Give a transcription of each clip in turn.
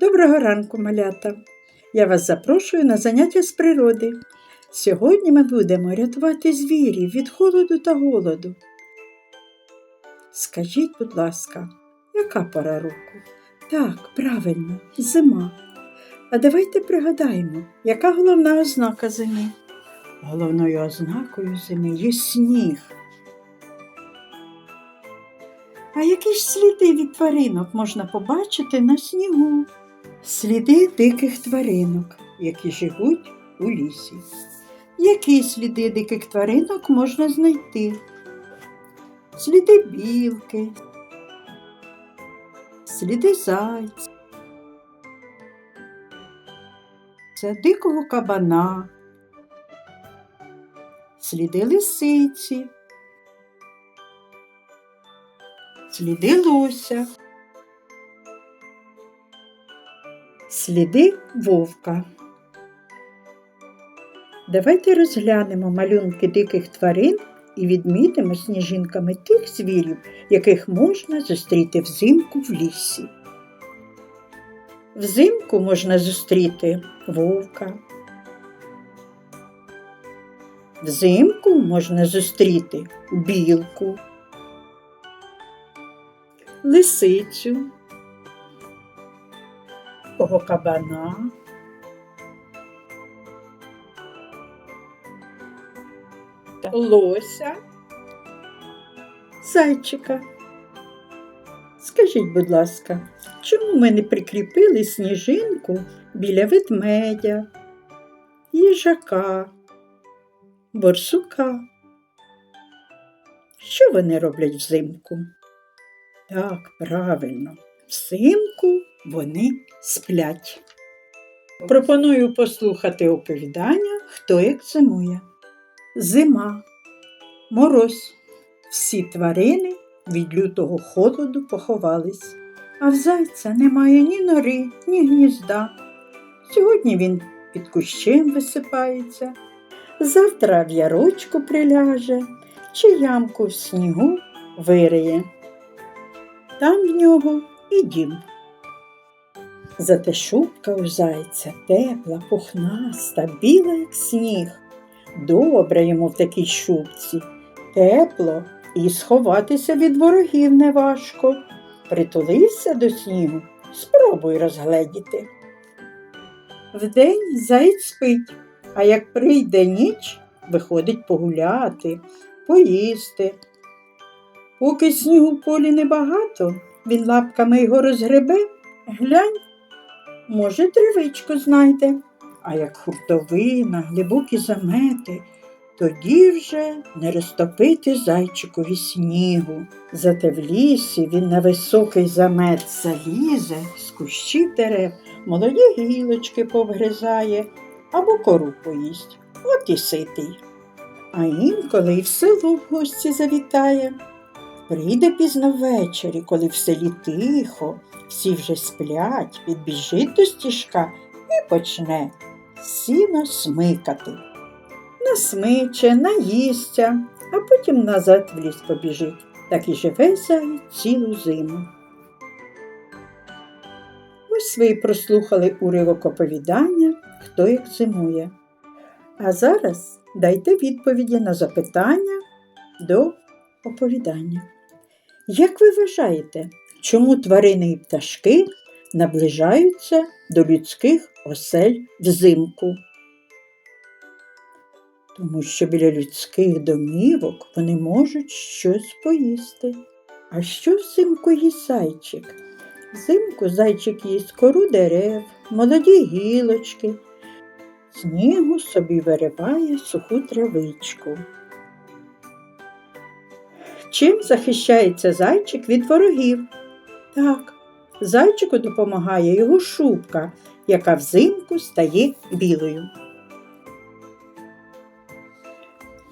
Доброго ранку, малята! Я вас запрошую на заняття з природи. Сьогодні ми будемо рятувати звірів від холоду та голоду. Скажіть, будь ласка, яка пора року? Так, правильно, зима. А давайте пригадаємо, яка головна ознака зими? Головною ознакою зими є сніг. А які ж сліди від тваринок можна побачити на снігу? Сліди диких тваринок, які живуть у лісі. Які сліди диких тваринок можна знайти? Сліди білки, сліди зайця, дикого кабана, сліди лисиці, сліди лося, сліди вовка. Давайте розглянемо малюнки диких тварин і відмітимо сніжинками тих звірів, яких можна зустріти взимку в лісі. Взимку можна зустріти вовка. Взимку можна зустріти білку, лисицю, кого кабана. лося, зайчика. Скажіть, будь ласка, чому ми не прикріпили сніжинку біля ведмедя, їжака, борсука? Що вони роблять взимку? Так, правильно, взимку вони сплять. Пропоную послухати оповідання, хто як зимує. Зима, мороз. Всі тварини від лютого холоду поховались, а в зайця немає ні нори, ні гнізда. Сьогодні він під кущем висипається, завтра в ярочку приляже чи ямку в снігу вириє. Там в нього і дім. Зате шубка у зайця тепла, пухнаста, біла, як сніг. Добре йому в такій шубці, тепло і сховатися від ворогів неважко. Притулився до снігу, спробуй розгледіти. Вдень заєць спить, а як прийде ніч, виходить погуляти, поїсти. Поки снігу в полі небагато, він лапками його розгребе, глянь, може, тривичку знайде а як хуртовина, глибокі замети, тоді вже не розтопити зайчикові снігу. Зате в лісі він на високий замет залізе, з кущів дерев, молоді гілочки повгризає або кору поїсть, от і ситий. А інколи й в село в гості завітає. Прийде пізно ввечері, коли в селі тихо, всі вже сплять, підбіжить до стіжка і почне сіно смикати. Насмиче, наїсться, а потім назад в ліс побіжить. Так і живе зай цілу зиму. Ось ви прослухали уривок оповідання, хто як зимує. А зараз дайте відповіді на запитання до оповідання. Як ви вважаєте, чому тварини і пташки наближаються до людських осель взимку. Тому що біля людських домівок вони можуть щось поїсти. А що взимку їсть зайчик? Взимку зайчик їсть кору дерев, молоді гілочки, снігу собі вириває суху травичку. Чим захищається зайчик від ворогів? Так, Зайчику допомагає його шубка, яка взимку стає білою.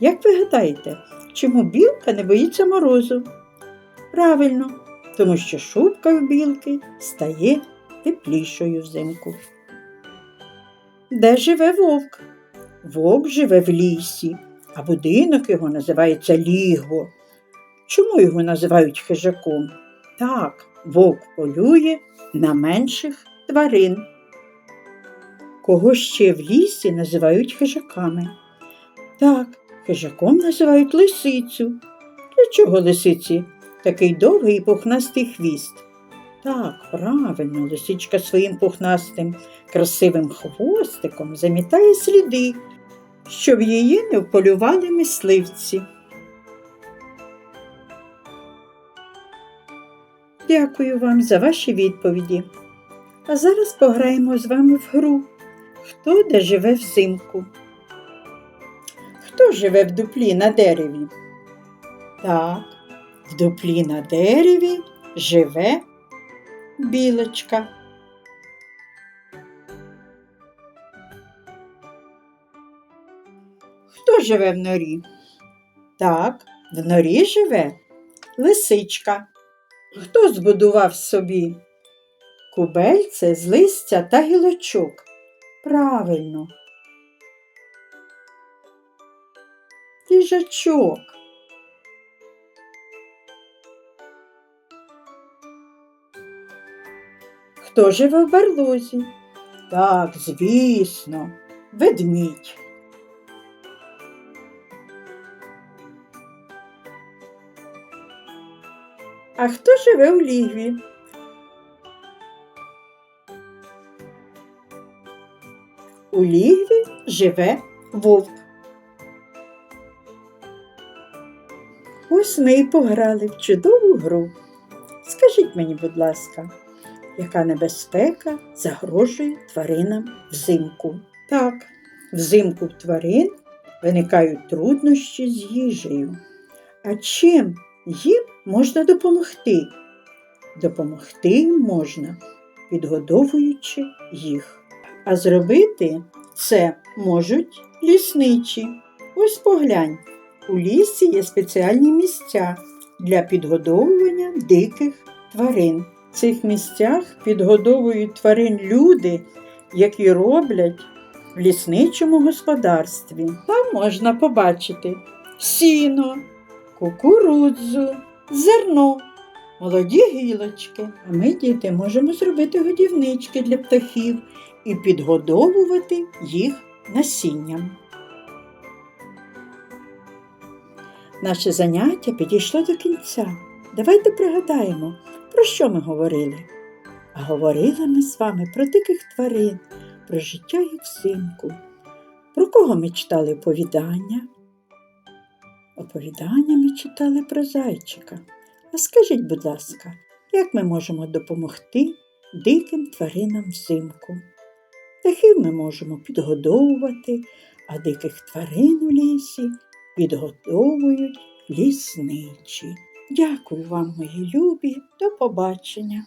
Як ви гадаєте, чому білка не боїться морозу? Правильно, тому що шубка в білки стає теплішою взимку. Де живе вовк? Вовк живе в лісі, а будинок його називається ліго. Чому його називають хижаком? Так, вовк полює на менших тварин. Кого ще в лісі називають хижаками? Так, хижаком називають лисицю. Для чого лисиці? Такий довгий пухнастий хвіст. Так, правильно, лисичка своїм пухнастим, красивим хвостиком замітає сліди, щоб її не вполювали мисливці. Дякую вам за ваші відповіді. А зараз пограємо з вами в гру. Хто де живе взимку? Хто живе в дуплі на дереві? Так, в дуплі на дереві живе білочка. Хто живе в норі? Так, в норі живе лисичка. Хто збудував собі кубельце з листя та гілочок? Правильно. Їжачок. Хто живе в барлозі? Так, звісно, ведмідь. А хто живе у лігві? У лігві живе вовк. Ось ми і пограли в чудову гру. Скажіть мені, будь ласка, яка небезпека загрожує тваринам взимку? Так, взимку тварин виникають труднощі з їжею. А чим їм можна допомогти? Допомогти можна, підгодовуючи їх. А зробити це можуть лісничі. Ось поглянь, у лісі є спеціальні місця для підгодовування диких тварин. В цих місцях підгодовують тварин люди, які роблять в лісничому господарстві. Там можна побачити сіно, кукурудзу, зерно, молоді гілочки. А ми, діти, можемо зробити годівнички для птахів і підгодовувати їх насінням. Наше заняття підійшло до кінця. Давайте пригадаємо, про що ми говорили. А говорили ми з вами про диких тварин, про життя їх взимку. Про кого ми читали оповідання? Оповідання ми читали про зайчика. А скажіть, будь ласка, як ми можемо допомогти диким тваринам взимку? Птахів ми можемо підгодовувати, а диких тварин у лісі підготовують лісничі. Дякую вам, мої любі, до побачення.